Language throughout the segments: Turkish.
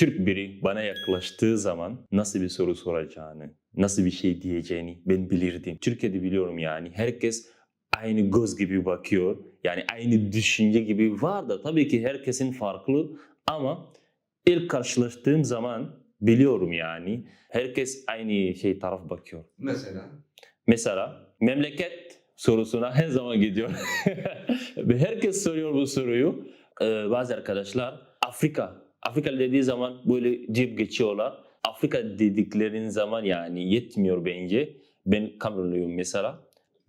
Türk biri bana yaklaştığı zaman nasıl bir soru soracağını, nasıl bir şey diyeceğini ben bilirdim. Türkiye'de biliyorum yani herkes aynı göz gibi bakıyor. Yani aynı düşünce gibi var da tabii ki herkesin farklı ama ilk karşılaştığım zaman biliyorum yani herkes aynı şey taraf bakıyor. Mesela Mesela memleket sorusuna her zaman gidiyor. Herkes soruyor bu soruyu. Ee, bazı arkadaşlar Afrika. Afrika dediği zaman böyle cep geçiyorlar. Afrika dediklerin zaman yani yetmiyor bence. Ben Kamerunluyum mesela.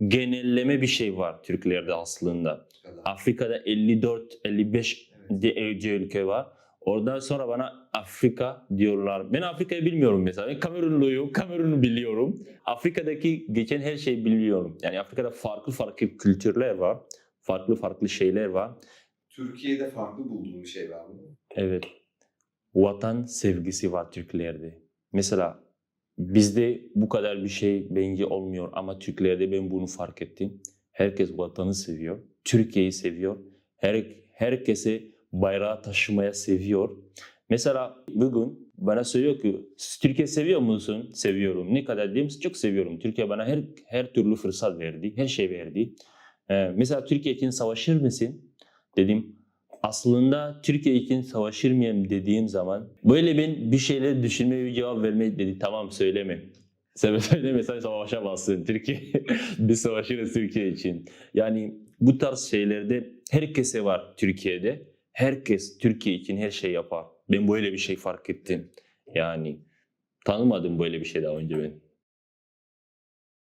Genelleme bir şey var Türklerde aslında. Afrika'da 54-55 Evet. ülke var. Oradan sonra bana Afrika diyorlar. Ben Afrika'yı bilmiyorum mesela. Ben Kamerunluyum, Kamerun'u biliyorum. Afrika'daki geçen her şeyi biliyorum. Yani Afrika'da farklı farklı kültürler var. Farklı farklı şeyler var. Türkiye'de farklı bulduğum bir şey var mı? Evet. Vatan sevgisi var Türklerde. Mesela bizde bu kadar bir şey bence olmuyor ama Türklerde ben bunu fark ettim. Herkes vatanı seviyor. Türkiye'yi seviyor. Her, herkese bayrağı taşımaya seviyor. Mesela bugün bana söylüyor ki Türkiye seviyor musun? Seviyorum. Ne kadar diyeyim? Çok seviyorum. Türkiye bana her her türlü fırsat verdi. Her şey verdi. Ee, mesela Türkiye için savaşır mısın? Dedim aslında Türkiye için savaşır mıyım dediğim zaman böyle ben bir şeyler düşünmeye bir cevap vermeye dedi tamam söyleme. Sen söyleme sen savaşamazsın Türkiye. Biz savaşırız Türkiye için. Yani bu tarz şeylerde herkese var Türkiye'de. Herkes Türkiye için her şey yapar. Ben böyle bir şey fark ettim. Yani tanımadım böyle bir şey daha önce ben.